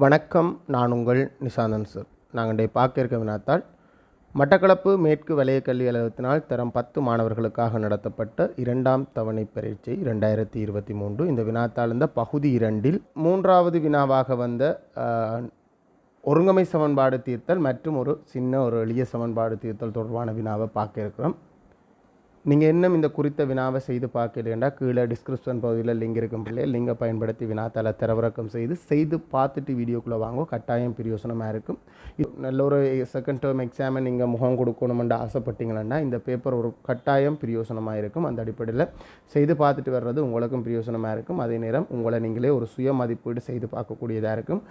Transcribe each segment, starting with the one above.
வணக்கம் நான் உங்கள் நிசாந்தன் சார். நாங்கள் இன்றைய பார்க்க இருக்க வினாத்தாள் மட்டக்களப்பு மேற்கு வலய கல்வி அலுவலகத்தினால் தரம் பத்து மாணவர்களுக்காக நடத்தப்பட்ட இரண்டாம் தவணை பரீட்சை ரெண்டாயிரத்தி இருபத்தி மூன்று. இந்த வினாத்தாள் இந்த பகுதி இரண்டில் மூன்றாவது வினாவாக வந்த ஒருங்கமை சமன்பாடு தீர்த்தல் மற்றும் ஒரு சின்ன ஒரு எளிய சமன்பாடு தீர்த்தல் தொடர்பான வினாவை பார்க்க இருக்கிறோம். நீங்கள் இன்னும் இந்த குறித்த வினாவை செய்து பார்க்கலைன்னா கீழே டிஸ்கிரிப்ஷன் பகுதியில் லிங்க் இருக்கும் பிள்ளையை. லிங்கை பயன்படுத்தி வினாத்தால் திறவிறக்கம் செய்து செய்து பார்த்துட்டு வீடியோக்குள்ளே வாங்க. கட்டாயம் பிரயோசனமாக இருக்கும். இது நல்ல ஒரு செகண்ட் டேர்ம் எக்ஸாமை நீங்கள் முகம் கொடுக்கணுமென்று ஆசைப்பட்டீங்கன்னா இந்த பேப்பர் ஒரு கட்டாயம் பிரயோசனமாக இருக்கும். அந்த அடிப்படையில் செய்து பார்த்துட்டு வர்றது உங்களுக்கும் பிரயோசனமாக இருக்கும். அதே நேரம் உங்களை நீங்களே ஒரு சுய மதிப்பீடு செய்து பார்க்கக்கூடியதாக இருக்கும்.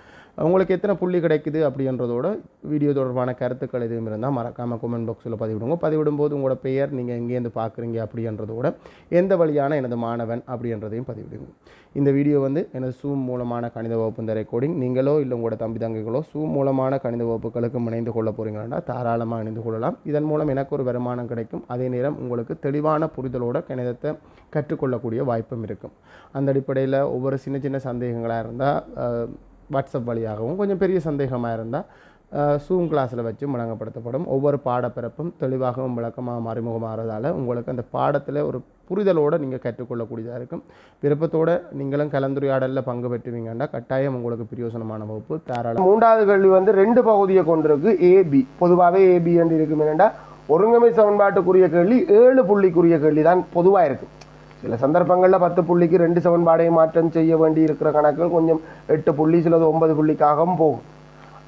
உங்களுக்கு எத்தனை புள்ளி கிடைக்குது அப்படின்றதோட வீடியோ தொடர்பான கருத்துக்கள் எதுவும் இருந்தால் மறக்காமல் கமெண்ட் பாக்ஸில் பதிவிடுங்க. பதிவிடும்போது உங்களோட பெயர் நீங்கள் எங்கேருந்து பார்க்குறீங்க அப்படின்றதோட எந்த வழியான எனது மாணவன் அப்படின்றதையும் பதிவிடுங்க. இந்த வீடியோ வந்து எனது சூம் மூலமான கணித வகுப்பு இந்த ரெக்கார்டிங் நீங்களோ இல்லை உங்களோட தம்பி தங்கைகளோ சூம் மூலமான கணித வகுப்புகளுக்கு இணைந்து கொள்ள போகிறீங்கன்னா தாராளமாக இணைந்து கொள்ளலாம். இதன் மூலம் எனக்கு ஒரு வருமானம் கிடைக்கும். அதே நேரம் உங்களுக்கு தெளிவான புரிதலோட கணிதத்தை கற்றுக்கொள்ளக்கூடிய வாய்ப்பும் இருக்கும். அந்த அடிப்படையில் ஒவ்வொரு சின்ன சின்ன சந்தேகங்களாக இருந்தால் வாட்ஸ்அப் வழியாகவும் கொஞ்சம் பெரிய சந்தேகமாக இருந்தால் சூம் கிளாஸில் வச்சு வழங்கப்படுத்தப்படும். ஒவ்வொரு பாடப்பிறப்பும் தெளிவாகவும் விளக்கமாக அறிமுகமாகிறதால உங்களுக்கு அந்த பாடத்தில் ஒரு புரிதலோடு நீங்கள் கற்றுக்கொள்ளக்கூடியதாக இருக்கும். விருப்பத்தோடு நீங்களும் கலந்துரையாடலில் பங்கு பெற்றுவீங்கன்னா கட்டாயம் உங்களுக்கு பிரயோசனமான வகுப்பு. தாராளம் மூன்றாவது கேள்வி வந்து ரெண்டு பகுதியை கொண்டிருக்கு. ஏபி பொதுவாகவே ஏபி என்று இருக்கும். என்னென்னா ஒருங்கமை சமன்பாட்டுக்குரிய கேள்வி ஏழு புள்ளிக்குரிய கேள்வி தான் பொதுவாக இருக்கும் சில சந்தர்ப்பங்களில் பத்து புள்ளிக்கு ரெண்டு சமன்பாடையும் மாற்றம் செய்ய வேண்டி இருக்கிற கணக்குகள் கொஞ்சம் எட்டு புள்ளி சிலது ஒன்பது புள்ளிக்காகவும் போகும்.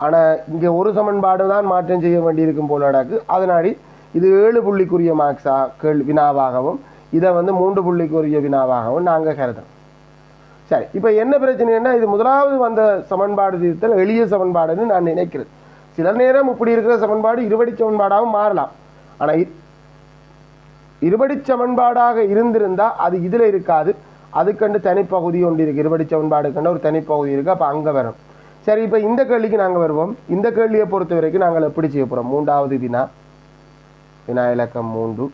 ஆனால் இங்கே ஒரு சமன்பாடு தான் மாற்றம் செய்ய வேண்டி இருக்கும் போல நடக்கு. அதனாடி இது ஏழு புள்ளிக்குரிய மார்க்ஸா கேள் வினாவாகவும். இதை வந்து மூன்று புள்ளிக்குரிய வினாவாகவும் நாங்கள் கருதுறோம். சரி இப்போ என்ன பிரச்சனைன்னா இது முதலாவது வந்த சமன்பாடு தீர்த்தல் எளிய சமன்பாடுன்னு நான் நினைக்கிறேன். சில நேரம் இப்படி இருக்கிற சமன்பாடு இருபடி சமன்பாடாகவும் மாறலாம். ஆனால் இருபடி சமன்பாடாக இருந்திருந்தால் அது இதில் இருக்காது. அதுக்கண்டு தனிப்பகுதி ஒன்று இருக்குது இருபடி சமன்பாடுக்கண்டு ஒரு தனிப்பகுதி இருக்குது அப்போ அங்கே வரும். சரி இப்போ இந்த கேள்விக்கு நாங்கள் வருவோம். இந்த கேள்வியை பொறுத்த வரைக்கும் நாங்கள் எப்படி செய்ய போகிறோம் மூன்றாவது வினா. வினா இலக்கம் மூன்று.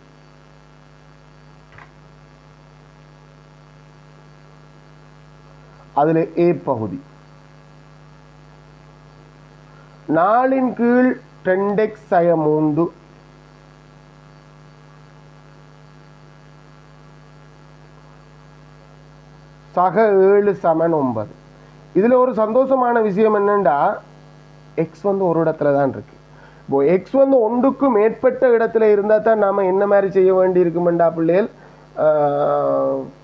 அதில் ஏ பகுதி. நாளின் கீழ் டெண்டெக்ஸ் சய மூன்று. சக ஏழு சமன் ஒன்பது. இதில் ஒரு சந்தோஷமான விஷயம் என்னென்னா எக்ஸ் வந்து ஒரு இடத்துல தான் இருக்கு. இப்போ எக்ஸ் வந்து ஒன்றுக்கு மேற்பட்ட இடத்துல இருந்தால் தான் நாம் என்ன மாதிரி செய்ய வேண்டி இருக்குமெண்டா பிள்ளைகள்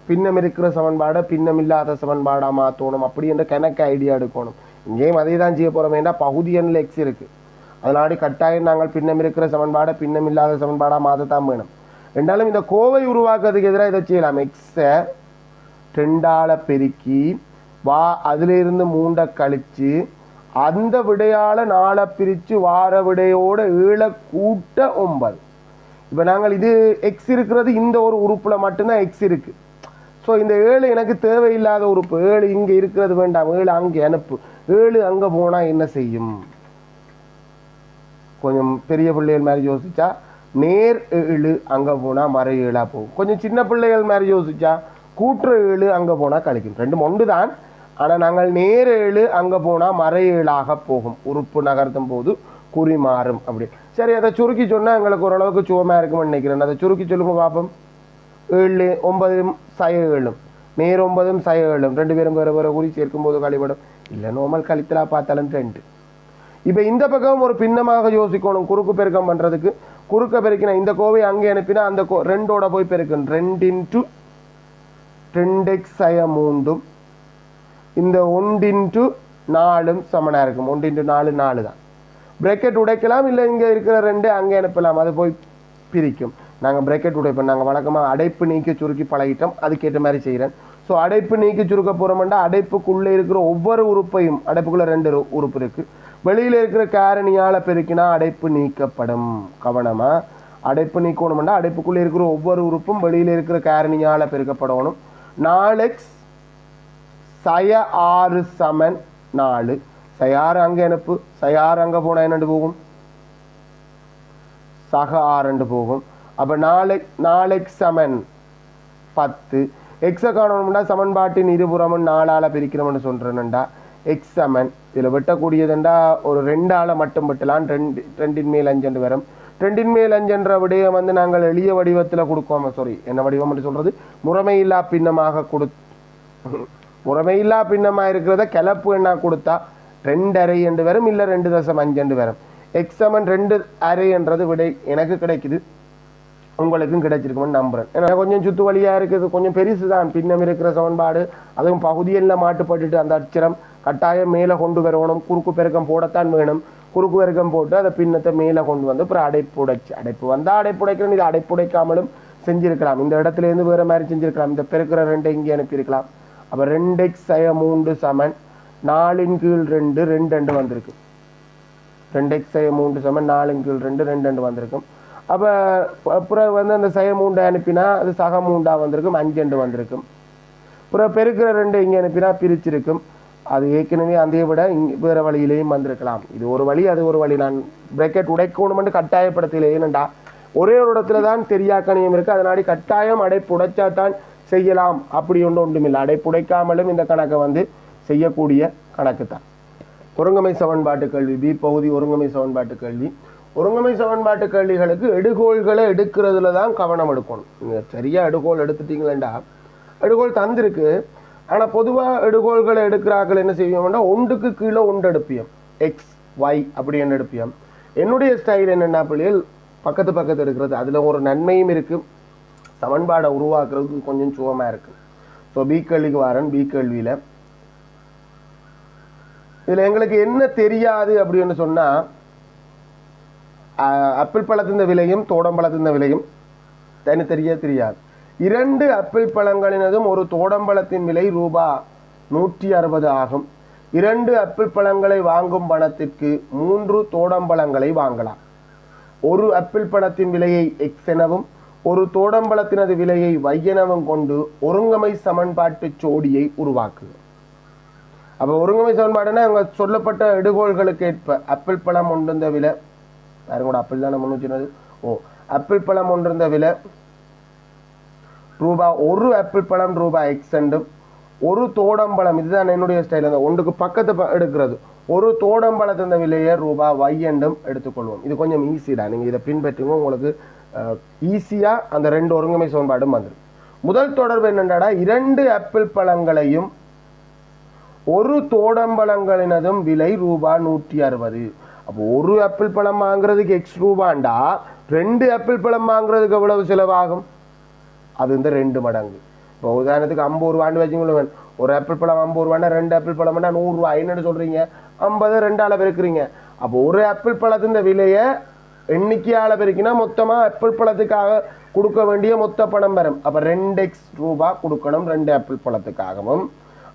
பின்னம் இருக்கிற சமன்பாடை பின்னம் இல்லாத சமன்பாடாக மாற்றணும் அப்படி என்ற கணக்கு ஐடியா எடுக்கணும். இங்கேயும் அதே தான் செய்ய போகிறோம் ஏன்னா பகுதி எண்ணில் எக்ஸ் இருக்குது அதனாடி கட்டாயம் நாங்கள் பின்னம் இருக்கிற சமன்பாடை பின்னம் இல்லாத சமன்பாடாக மாற்றத்தான் வேணும். ரெண்டாலும் இந்த கோவை உருவாக்குறதுக்கு எதிராக இதை செய்யலாம். எக்ஸை ரெண்டால் பெருக்கி வா அதிலிருந்து மூண்டை கழிச்சு அந்த விடையால நாளை பிரித்து வார விடையோட ஏழை கூட்ட ஒன்பது. இப்போ நாங்கள் இது எக்ஸ் இருக்கிறது இந்த ஒரு உறுப்பில் மட்டும்தான் எக்ஸ் இருக்குது ஸோ இந்த ஏழு எனக்கு தேவையில்லாத உறுப்பு ஏழு இங்கே இருக்கிறது வேண்டாம் ஏழு அங்கே அனுப்பு ஏழு அங்கே போனால் என்ன செய்யும்? கொஞ்சம் பெரிய பிள்ளைகள் மாதிரி யோசிச்சா நேர் ஏழு அங்கே போனால் மறை ஏழாக போகும். கொஞ்சம் சின்ன பிள்ளைகள் மாதிரி யோசிச்சா கூற்று ஏழு அங்கே போனால் கழிக்கும். ரெண்டும் ஒன்று தான் ஆனால் நாங்கள் நேர் ஏழு அங்கே போனால் மறை ஏழாக போகும். உறுப்பு நகர்த்தும் போது குறி மாறும் அப்படி. சரி அதை சுருக்கி சொன்னால் எங்களுக்கு ஓரளவுக்கு சுவமாக இருக்கும்னு நினைக்கிறேன். அதை சுருக்கி சொல்லுங்க பார்ப்போம் ஏழு ஒன்பதும் சய ஏழும். நேர் ஒன்பதும் சய ஏழும். ரெண்டு பேரும் வேறு வேறு குறி சேர்க்கும்போது கழிவிடும் இல்லை நோமல் கழித்தலா பார்த்தாலும் ரெண்டு. இப்போ இந்த பக்கம் ஒரு பின்னமாக யோசிக்கணும். குறுக்கு பெருக்கம் பண்ணுறதுக்கு குறுக்க பெருக்கினா இந்த கோவை அங்கே அனுப்பினா அந்த கோ ரெண்டோட போய் பெருக்கணும் ரெண்டு இன்ட்டு ரெண்டு எக்ஸ் சய மூண்டும் இந்த ஒன்று இன்ட்டு நாலும் சமனாக இருக்கும். ஒன்று இன்ட்டு நாலு நாலு தான் பிரேக்கெட் உடைக்கலாம் இல்லை இங்கே இருக்கிற ரெண்டு அங்கே அனுப்பலாம். அது போய் பிரிக்கும். நாங்கள் பிரேக்கெட் உடைப்போம். நாங்கள் வழக்கமாக அடைப்பு நீக்கி சுருக்கி பழகிட்டோம். அதுக்கேற்ற மாதிரி செய்கிறேன். ஸோ அடைப்பு நீக்கி சுருக்க போகிறோம்னா அடைப்புக்குள்ளே இருக்கிற ஒவ்வொரு உறுப்பையும் அடைப்புக்குள்ளே ரெண்டு உறுப்பு இருக்குது வெளியில் இருக்கிற காரணியால் பெருக்கினா அடைப்பு நீக்கப்படும். கவனமாக அடைப்பு நீக்கணும்னா அடைப்புக்குள்ளே இருக்கிற ஒவ்வொரு உறுப்பும் வெளியில் இருக்கிற காரணியால் பெருக்கப்படணும். நாலெக்ஸ் சய ஆறு சமன் நாலு. சயாறு அங்கே அனுப்பு சயாறு அங்கே போனால் என்னண்டு போகும்? சக ஆறுண்டு போகும். அப்போ நாளை நாளைக்கு சமன் பத்து. எக்ஸை காணணும்னா சமன்பாட்டின் இருபுறமும் நாலால் பிரிக்கிறோம்னு சொல்கிறேன்டா எக்ஸ் சமன். இதில் வெட்டக்கூடியதுண்டா ஒரு ரெண்டு மட்டும் வெட்டலாம். ரெண்டு ரெண்டின் மேல் அஞ்சண்டு வரும். ரெண்டின் மேல் அஞ்சென்ற விடயம் வந்து நாங்கள் எளிய வடிவத்தில் கொடுக்கோம். சாரி என்ன வடிவம் என்று சொல்றது? முறைமையில்லா பின்னமாக கொடு முறைமையில்லா பின்னமாக இருக்கிறத கிளப்பு என்ன கொடுத்தா ரெண்டு அரை என்று வரும் இல்லை ரெண்டு தசம் அஞ்சு வரும். எக்ஸமன் ரெண்டு அரை என்றது விடை எனக்கு கிடைக்குது. உங்களுக்கும் கிடைச்சிருக்கும்னு நம்புகிறேன் ஏன்னா கொஞ்சம் சுத்து வழியாக இருக்குது கொஞ்சம் பெருசு தான் பின்னம் இருக்கிற சமன்பாடு அதுவும் பகுதியில் மாட்டுப்பட்டுட்டு அந்த அச்சரம் கட்டாயம் மேலே கொண்டு வரணும். குறுக்கு பெருக்கம் போடத்தான் வேணும். குறுக்கு பெருக்கம் போட்டு அதை பின்னத்தை மேலே கொண்டு வந்து அப்புறம் அடைப்புடைச்சு அடைப்பு வந்தால் அடைப்புடைக்கிறேன் இது அடைப்பு உடைக்காமலும் இந்த இடத்துலேருந்து வேறு மாதிரி செஞ்சிருக்கலாம். இந்த பெருக்கிற ரெண்டை இங்கே அனுப்பியிருக்கலாம். அப்போ ரெண்டு எக்ஸ் சய மூன்று சமன் நாலின் கீழ் ரெண்டு ரெண்டு ரெண்டு வந்திருக்கு. ரெண்டு எக்ஸ் சைய மூன்று சமன் நாலின் கீழ் ரெண்டு ரெண்டு ரெண்டு வந்திருக்கும். அப்போ அப்புறம் வந்து அந்த சய மூண்டை அனுப்பினா அது சக மூண்டாக வந்திருக்கும் அஞ்சு ரெண்டு வந்திருக்கும். அப்புறம் பெருக்கிற ரெண்டு இங்கே அனுப்பினா பிரிச்சிருக்கும். அது ஏற்கனவே அதே விட இங்கே வேற வழியிலேயும் வந்திருக்கலாம். இது ஒரு வழி அது ஒரு வழி. நான் பிரேக்கெட் உடைக்கணுமென்று கட்டாயப்படுத்தல ஏனண்டா ஒரே ஒரு இடத்துல தான் தெரியாக்கணியம் இருக்குது அதனாடி கட்டாயம் அடைப்பு உடைச்சா தான் செய்யலாம். அப்படி ஒன்று ஒன்றுமில்லை. அடைப்பு உடைக்காமலும் இந்த கணக்கை வந்து செய்யக்கூடிய கணக்கு தான். ஒருங்கமை சமன்பாட்டு கல்வி பி பகுதி ஒருங்கமை சமன்பாட்டு கல்வி ஒருங்கமை சமன்பாட்டு கல்விகளுக்கு எடுகோள்களை எடுக்கிறதுல தான் கவனம் எடுக்கணும். நீங்கள் சரியாக எடுகோள் எடுத்துட்டீங்களேண்டா. எடுகோள் தந்திருக்கு. ஆனால் பொதுவாக எடுகோள்களை எடுக்கிறார்கள் என்ன செய்வோம்னா ஒன்றுக்கு கீழே ஒன்று எடுப்பியம். எக்ஸ் ஒய் அப்படி என்ன எடுப்பியம். என்னுடைய ஸ்டைல் என்னென்ன பிள்ளைகள் பக்கத்து பக்கத்து எடுக்கிறது அதில் ஒரு நன்மையும் இருக்குது சமன்பாடை உருவாக்குறதுக்கு கொஞ்சம் சுகமாக இருக்குது ஸோ பி கேள்விக்கு வரேன். பி கேள்வியில். இதில் எங்களுக்கு என்ன தெரியாது அப்படின்னு சொன்னால் அப்பிள் பழத்தின் விலையும் தோடம்பழத்தின் விலையும் தனித்தறியே தெரியாது. இரண்டு அப்பிள் பழங்களினதும் ஒரு தோடம்பழத்தின் விலை ரூபா நூற்றி அறுபது ஆகும். இரண்டு அப்பிள் பழங்களை வாங்கும் பணத்திற்கு மூன்று தோடம்பழங்களை வாங்கலாம். ஒரு அப்பிள் பழத்தின் விலையை எக்ஸ் எனவும் ஒரு தோடம்பழத்தினது விலையை வையனவம் கொண்டு ஒருங்கமை சமன்பாட்டு ஜோடியை உருவாக்குது அப்போ ஒருங்கமை சமன்பாடுன்னா அங்கே சொல்லப்பட்ட இடுகோள்களுக்கு ஏற்ப அப்பிள் பழம் ஒன்றிருந்த விலை யாரும் கூட அப்பிள் தானே முன்னூற்றி ஓ அப்பிள் பழம் ஒன்றிருந்த விலை ரூபா ஒரு ஆப்பிள் பழம் ரூபாய் எக்ஸ் என்றும் ஒரு தோடம்பழம் இதுதான் என்னுடைய ஸ்டைல் அந்த ஒன்றுக்கு பக்கத்து ப- எடுக்கிறது. ஒரு தோடம்பழத்தின் விலையை ரூபா y எடுத்துக்கொள்வோம். இது கொஞ்சம் ஈஸிடா நீங்கள் இதை பின்பற்றுங்க உங்களுக்கு ஈஸியாக அந்த ரெண்டு ஒருங்கமை சமன்பாடும் வந்துடும். முதல் தொடர்பு என்னென்னா இரண்டு ஆப்பிள் பழங்களையும் ஒரு தோடம்பழங்களினதும் விலை ரூபா நூற்றி அறுபது. அப்போ ஒரு ஆப்பிள் பழம் வாங்குறதுக்கு எக்ஸ் ரூபாண்டா? ரெண்டு ஆப்பிள் பழம் வாங்குறதுக்கு எவ்வளவு செலவாகும்? அது இந்த ரெண்டு மடங்கு. இப்போ உதாரணத்துக்கு ஐம்பது ரூபான்னு வச்சுங்களேன் ஒரு ஆப்பிள் பழம் ஐம்பது ரூபான்னா ரெண்டு ஆப்பிள் பழம்னா நூறுரூவா என்னன்னு சொல்கிறீங்க ஐம்பது ரெண்டு அளவு பெருக்கிறீங்க. அப்போ ஒரு ஆப்பிள் பழத்தின் விலையை எண்ணிக்கையால் பெருக்கினா மொத்தமாக ஆப்பிள் பழத்துக்காக கொடுக்க வேண்டிய மொத்த பணம் வரும். அப்போ ரெண்டு எக்ஸ் ரூபா கொடுக்கணும் ரெண்டு ஆப்பிள் பழத்துக்காகவும்.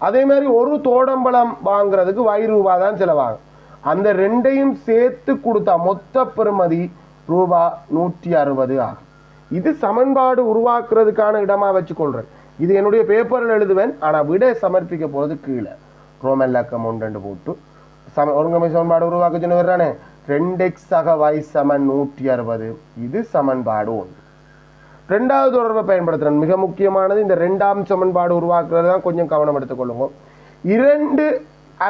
அதே மாதிரி ஒரு தோடம்பழம் வாங்குறதுக்கு வயிறு ரூபா தான் செலவாகும். அந்த ரெண்டையும் சேர்த்து கொடுத்தா மொத்த பெறுமதி ரூபா நூற்றி அறுபது ஆகும். இது சமன்பாடு உருவாக்குறதுக்கான இடமா வச்சுக்கொள்றேன். இது என்னுடைய பேப்பரில் எழுதுவேன். ஆனால் விட சமர்ப்பிக்க போகிறது கீழே. ரோமன் லக்கம் ஒன்று ரெண்டு போட்டு. சம ஒருங்கமை சமன்பாடு உருவாக்க சொன்ன வர்றானே ரெண்டு எக்ஸ் சக y சமன் நூற்றி அறுபது. இது சமன்பாடு ஒன்று. ரெண்டாவது தொடர்பை பயன்படுத்துகிறேன் மிக முக்கியமானது இந்த ரெண்டாம் சமன்பாடு உருவாக்குறது தான் கொஞ்சம் கவனம் எடுத்துக்கொள்ளுங்க இரண்டு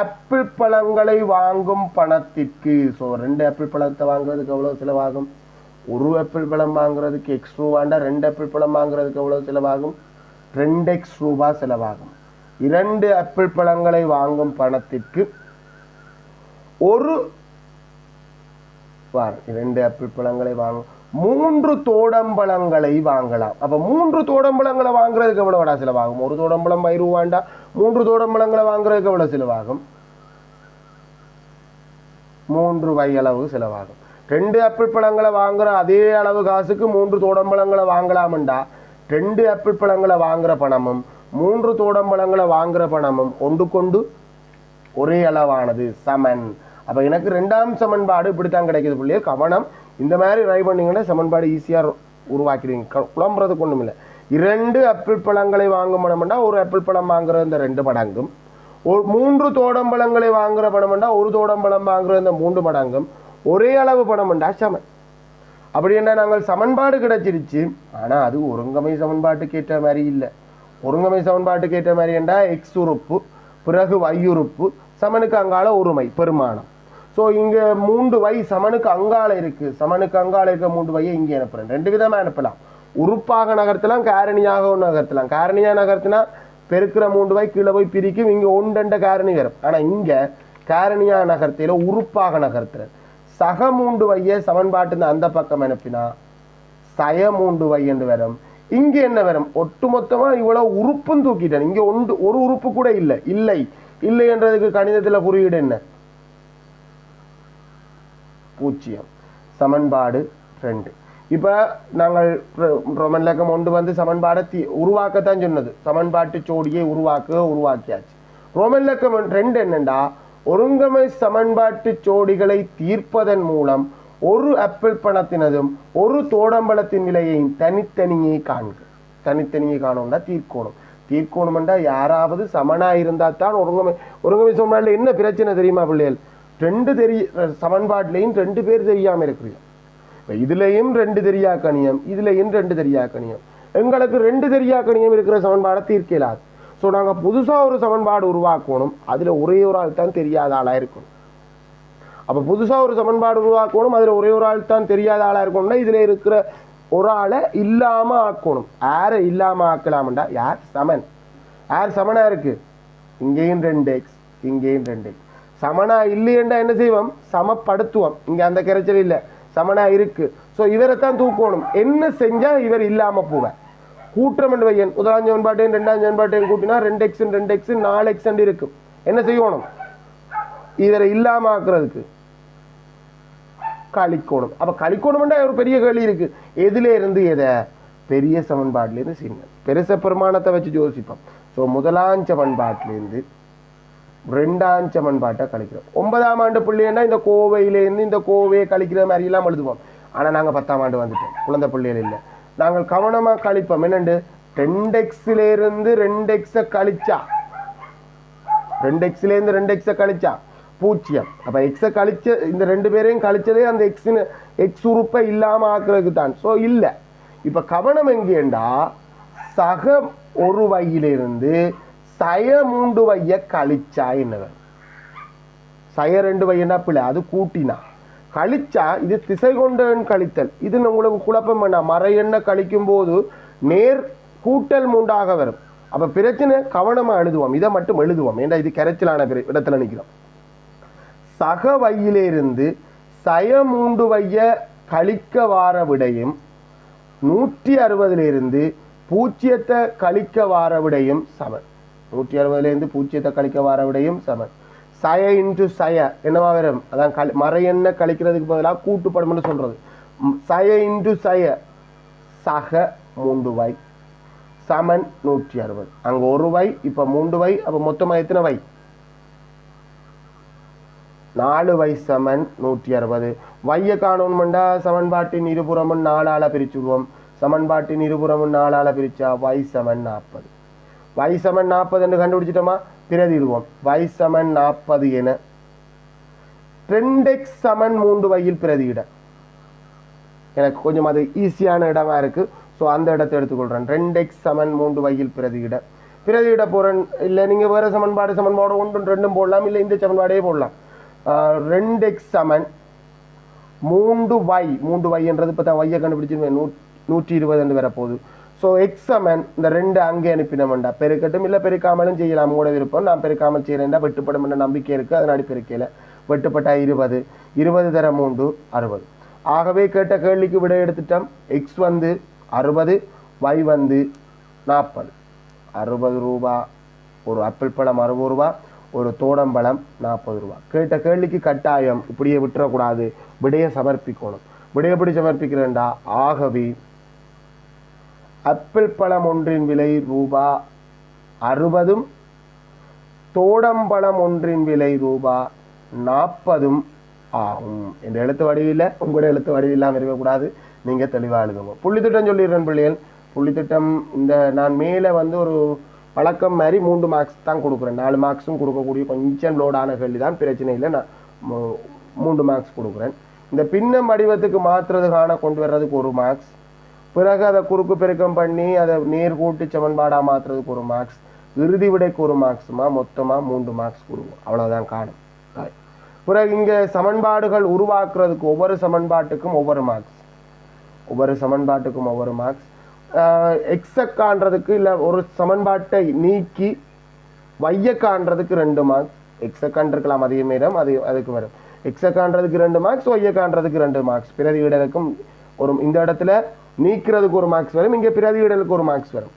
ஆப்பிள் பழங்களை வாங்கும் பணத்திற்கு. ஸோ ரெண்டு ஆப்பிள் பழத்தை வாங்குறதுக்கு எவ்வளோ செலவாகும்? ஒரு ஆப்பிள் பழம் வாங்குறதுக்கு எக்ஸ் ரூபாண்டா? ரெண்டு ஆப்பிள் பழம் வாங்குறதுக்கு எவ்வளோ செலவாகும்? ரெண்டு எக்ஸ் ரூபா செலவாகும். இரண்டு ஆப்பிள் பழங்களை வாங்கும் பணத்திற்கு ஒரு இரண்டு ஆப்பிள் பழங்களை வாங்கும். மூன்று தோடம்பழங்களை வாங்கலாம். அப்ப மூன்று தோடம்பழங்களை வாங்குறதுக்கு எவ்வளவுடா செலவாகும்? ஒரு தோடம்பழம் பயிர் ரூபாண்டா? மூன்று தோடம்பழங்களை வாங்குறதுக்கு எவ்வளவு செலவாகும்? மூன்று வை அளவு செலவாகும். ரெண்டு ஆப்பிள் பழங்களை வாங்குற அதே அளவு காசுக்கு மூன்று தோடம்பழங்களை வாங்கலாம்டா ரெண்டு ஆப்பிள் பழங்களை வாங்குற பணமும் மூன்று தோடம்பழங்களை வாங்குற பணமும் ஒன்று கொண்டு ஒரே அளவானது சமன். அப்ப எனக்கு ரெண்டாம் சமன்பாடு இப்படித்தான் கிடைக்குது பிள்ளைய கவனம். இந்த மாதிரி ட்ரை பண்ணீங்கன்னா சமன்பாடு ஈஸியாக உருவாக்கிடுவீங்க. குழம்புறதுக்கு ஒண்ணும் இல்லை இரண்டு ஆப்பிள் பழங்களை வாங்கும் பணம்னா ஒரு ஆப்பிள் பழம் வாங்குற இந்த ரெண்டு மடங்கும். ஒரு மூன்று தோடம்பழங்களை வாங்குற பணம்னா ஒரு தோடம்பழம் வாங்குற இந்த மூன்று மடங்கும். ஒரே அளவு பணம்டா சமன். அப்படின்னா நாங்கள் சமன்பாடு கிடைச்சிருச்சு. ஆனால் அது ஒருங்கமை சமன்பாட்டுக்கு ஏற்ற மாதிரி இல்லை. ஒருங்கமை சமன்பாட்டுக்கு ஏற்ற மாதிரி என்றால் எக்ஸ் உறுப்பு பிறகு வை உறுப்பு சமனுக்கு அங்கால ஒருமை பெருமானம். ஸோ இங்கே மூன்று வை சமனுக்கு அங்கால இருக்கு. சமனுக்கு அங்கால இருக்க மூன்று வையை இங்கே அனுப்புறேன். ரெண்டு விதமாக அனுப்பலாம். உறுப்பாக நகர்த்தலாம் காரணியாகவும் நகர்த்தலாம். காரணியாக நகர்த்தினா பெருக்கிற மூன்று வை கீழே போய் பிரிக்கும். இங்கே ஒன்றெண்ட காரணி வரும் ஆனால் இங்கே காரணியாக நகர்த்தியில உறுப்பாக நகர்த்துறது சக மூண்டு வைய சமன்பாட்டுன்னு அந்த பக்கம் அனுப்பினா சய மூண்டு வை வரும். இங்க என்ன வரும்? ஒட்டுமொத்தமா இவ்வளவு உறுப்பும் தூக்கிட்டேன். இங்க ஒன்று ஒரு உறுப்பு கூட இல்லை. இல்லை. இல்லை என்றதுக்கு கணிதத்துல குறியீடு என்ன? பூஜ்ஜியம். சமன்பாடு ரெண்டு. இப்ப நாங்கள் ரோமன் ரொமன் லக்கம் ஒன்று வந்து சமன்பாடை தி உருவாக்கத்தான் சொன்னது. சமன்பாட்டு ஜோடியை உருவாக்க உருவாக்கியாச்சு. ரோமன் லக்கம் ரெண்டு என்னண்டா? ஒருங்கமை சமன்பாட்டு ஜோடிகளை தீர்ப்பதன் மூலம் ஒரு ஆப்பிள் பணத்தினதும் ஒரு தோடம்பழத்தின் விலையையும் தனித்தனியே காண்க. தனித்தனியே காணணும்னா தீர்க்கணும். தீர்க்கணும்டா யாராவது சமனாக இருந்தால் தான் ஒருங்கமை ஒருங்கமை சமன்பாட்டில் என்ன பிரச்சனை தெரியுமா பிள்ளைகள்? ரெண்டு தெரிய சமன்பாட்டிலையும் ரெண்டு பேர் தெரியாமல் இருக்கிறீங்க. இப்போ இதுலேயும் ரெண்டு தெரியா கணியம் இதுலேயும் ரெண்டு தெரியா கணியம் எங்களுக்கு ரெண்டு தெரியா கணியம் இருக்கிற சமன்பாடை தீர்க்கலாது. ஸோ நாங்கள் புதுசாக ஒரு சமன்பாடு உருவாக்கணும். அதில் ஒரே ஒரு ஆள் தான் தெரியாத ஆளாக இருக்கணும். அப்போ புதுசாக ஒரு சமன்பாடு உருவாக்கணும் அதில் ஒரே ஒரு ஆள் தான் தெரியாத ஆளாக இருக்கணும்னா இதில் இருக்கிற ஒரு ஆளை இல்லாமல் ஆக்கணும். யாரை இல்லாமல் ஆக்கலாம்டா? யார்? சமன். யார் சமனா இருக்கு? இங்கேயும் ரெண்டு எக்ஸ் இங்கேயும் ரெண்டு எக்ஸ் சமனா இல்லையண்டா என்ன செய்வோம்? சமப்படுத்துவோம். இங்கே அந்த கரைச்சல் இல்லை. சமனா இருக்குது ஸோ இவரை தான் தூக்கணும். என்ன செஞ்சால் இவர் இல்லாமல் போவேன் கூற்றம் என்று வையன். முதலாம் சமன்பாட்டையும் ரெண்டாம் சமன்பாட்டையும் கூட்டினா ரெண்டு எக்ஸ் ரெண்டு எக்ஸ் நாலு எக்ஸ் இருக்கும். என்ன செய்யணும்? இவரை இல்லாம ஆக்குறதுக்கு கழிக்கோணம். அப்ப கழிக்கோணம்னா ஒரு பெரிய கேள்வி இருக்கு. எதுல இருந்து எதை? பெரிய சமன்பாட்டிலேருந்து சின்ன. பெருச பிரமாணத்தை வச்சு யோசிப்போம் ஸோ முதலாம் சமன்பாட்டிலேருந்து ரெண்டாம் சமன்பாட்டை கழிக்கிறோம். ஒன்பதாம் ஆண்டு பிள்ளைன்னா இந்த கோவையிலேருந்து இந்த கோவையை கழிக்கிற மாதிரி எல்லாம் எழுதுவோம். ஆனால் நாங்கள் பத்தாம் ஆண்டு வந்துட்டோம். குழந்தை பிள்ளைகள் இல்லை. நாங்கள் கவனமாக கழிப்போம். என்னண்டு? ரெண்டு எக்ஸ்ல இருந்து ரெண்டு எக்ஸை கழிச்சா? ரெண்டு எக்ஸ்லேருந்து ரெண்டு எக்ஸை கழிச்சா? பூஜ்ஜியம் அப்போ எக்ஸை கழிச்ச இந்த ரெண்டு பேரையும் கழிச்சதே அந்த எக்ஸின் எக்ஸ் உறுப்பை இல்லாமல் ஆக்குறதுக்கு தான். ஸோ இல்லை. இப்போ கவனம் எங்கேண்டா சக ஒரு வையிலிருந்து சய மூன்று வைய கழிச்சா என்ன சய ரெண்டு வையனா பிள்ளை அது கூட்டினா. கழிச்சா இது திசை கொண்டன் கழித்தல் இது உங்களுக்கு குழப்பம் வேண்டாம் மறை எண்ண கழிக்கும் போது நேர் கூட்டல் மூண்டாக வரும். அப்ப பிரச்சனை கவனமா எழுதுவோம். இதை மட்டும் எழுதுவோம். ஏன்னா இது கரைச்சலான இடத்துல நிற்கிறோம் சக வையிலிருந்து சய மூன்று வைய கழிக்க வார விடையும் நூற்றி அறுபதுலேருந்து பூஜ்ஜியத்தை கழிக்க வார விடையும் சமன். நூற்றி அறுபதுலேருந்து பூஜ்ஜியத்தை கழிக்க வார விடையும் சமன். சய இன்டு சய. என்னவா வரும்? அதான் கழி மறை எண்ணெய் கழிக்கிறதுக்கு பதிலாக கூட்டுப்படும்னு சொல்றது. சய இன்டு சய. சக மூன்று வை. சமன் நூற்றி அறுபது. அங்கே ஒரு வை இப்போ மூன்று வை அப்போ மொத்தமாக எத்தனை வை? நாலு வை சமன் நூற்றி அறுபது. வைய காணோன்மெண்டா சமன்பாட்டின் இருபுறமும் நாலால பிரிச்சுடுவோம். சமன்பாட்டின் இருபுறமும் நாலால பிரிச்சா வை சமன் நாற்பது. வை சமன் நாற்பது என்று கண்டுபிடிச்சிட்டோமா? பிரதிடுவோம் வை சமன் நாற்பது என. ரெண்டு எக்ஸ் சமன் மூன்று வையில் பிரதியிட எனக்கு கொஞ்சம் அது ஈஸியான இடமா இருக்கு. ஸோ அந்த இடத்தை எடுத்துக்கொள்றேன். ரெண்டு எக்ஸ் சமன் மூன்று வையில் பிரதியிட பிரதியிட போறேன். இல்லை நீங்க வேற சமன்பாடு சமன்பாடு ஒன்றும் ரெண்டும் போடலாம். இல்லை இந்த சமன்பாடே போடலாம். ரெண்டு எக்ஸ் சமன் மூன்று வை மூன்று வைன்றது இப்போ தான் வையை கண்டுபிடிச்சிருவேன். நூ நூற்றி இருபது என்று வரப்போகுது. ஸோ எக்ஸ் இந்த ரெண்டு அங்கே அனுப்பினோம்டா பெருக்கட்டும் இல்லை பெருக்காமலும் செய்யலாம். கூட விருப்பம் நான் பெருக்காமல் செய்கிறேன்டா வெட்டுப்படும் என்ற நம்பிக்கை இருக்குது அதனால் பெருக்கையில் வெட்டுப்பட்டா இருபது. இருபது தர மூன்று அறுபது. ஆகவே கேட்ட கேள்விக்கு விடை எடுத்துட்டோம். எக்ஸ் வந்து அறுபது வை வந்து நாற்பது. அறுபது ரூபா. ஒரு ஆப்பிள் பழம் அறுபது ரூபா. ஒரு தோடம்பழம் நாற்பது ரூபா. கேட்ட கேள்விக்கு கட்டாயம் இப்படியே விட்டுறக்கூடாது. விடையை சமர்ப்பிக்கணும். விடையை எப்படி சமர்ப்பிக்கிறேன்டா? ஆகவே ஆப்பிள் பழம் ஒன்றின் விலை ரூபா. அறுபதும் தோடம்பழம் ஒன்றின் விலை ரூபா. நாற்பதும் ஆகும். என்ற எழுத்து வடிவில் உங்களோட எழுத்து வடிவில் இல்லாமல் இருக்கக்கூடாது. நீங்கள் தெளிவாக எழுதுங்க. புள்ளித்திட்டம் சொல்லிடுறேன் பிள்ளைகள். புள்ளித்திட்டம் இந்த நான் மேலே வந்து ஒரு வழக்கம் மாதிரி மூன்று மார்க்ஸ் தான் கொடுக்குறேன். நாலு மார்க்ஸும் கொடுக்கக்கூடிய கொஞ்சம் லோடான கேள்வி தான். பிரச்சனை இல்லை நான் மூ- மூன்று மார்க்ஸ் கொடுக்குறேன். இந்த பின்னம் வடிவத்துக்கு மாற்றுறதுக்கான கொண்டு வர்றதுக்கு ஒரு மார்க்ஸ் பிறகு அதை குறுக்கு பெருக்கம் பண்ணி அதை நேர்கூட்டு சமன்பாடாக மாற்றுறதுக்கு ஒரு மார்க்ஸ் இறுதி விடைக்கு ஒரு மார்க்ஸுமா மொத்தமாக மூன்று மார்க்ஸ் கொடுக்கும். அவ்வளோதான் காணும் பிறகு இங்கே சமன்பாடுகள் உருவாக்குறதுக்கு ஒவ்வொரு சமன்பாட்டுக்கும் ஒவ்வொரு மார்க்ஸ் ஒவ்வொரு சமன்பாட்டுக்கும் ஒவ்வொரு மார்க்ஸ் எக்ஸை காண்றதுக்கு இல்லை ஒரு சமன்பாட்டை நீக்கி வைய காண்றதுக்கு ரெண்டு மார்க்ஸ் எக்ஸை காண்டிருக்கலாம் அதே நேரம் அது அதுக்கு வரும் எக்ஸை காண்றதுக்கு ரெண்டு மார்க்ஸ் ஒய்யை காண்றதுக்கு ரெண்டு மார்க்ஸ் பிரதியிடலுக்கும் ஒரு இந்த இடத்துல நீக்கிறதுக்கு ஒரு மார்க்ஸ் வரும் இங்கே பிரதியிடலுக்கு ஒரு மார்க்ஸ் வரும்.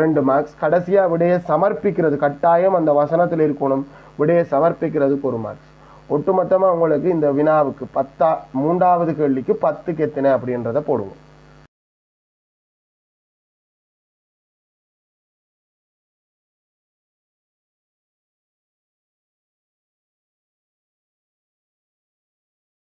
ரெண்டு மார்க்ஸ் கடைசியாக விடையை சமர்ப்பிக்கிறது கட்டாயம் அந்த வசனத்தில் இருக்கணும். விடையை சமர்ப்பிக்கிறதுக்கு ஒரு மார்க்ஸ் ஒட்டுமொத்தமாக உங்களுக்கு இந்த வினாவுக்கு பத்தா மூன்றாவது கேள்விக்கு பத்துக்கு எத்தனை அப்படின்றத போடுவோம்.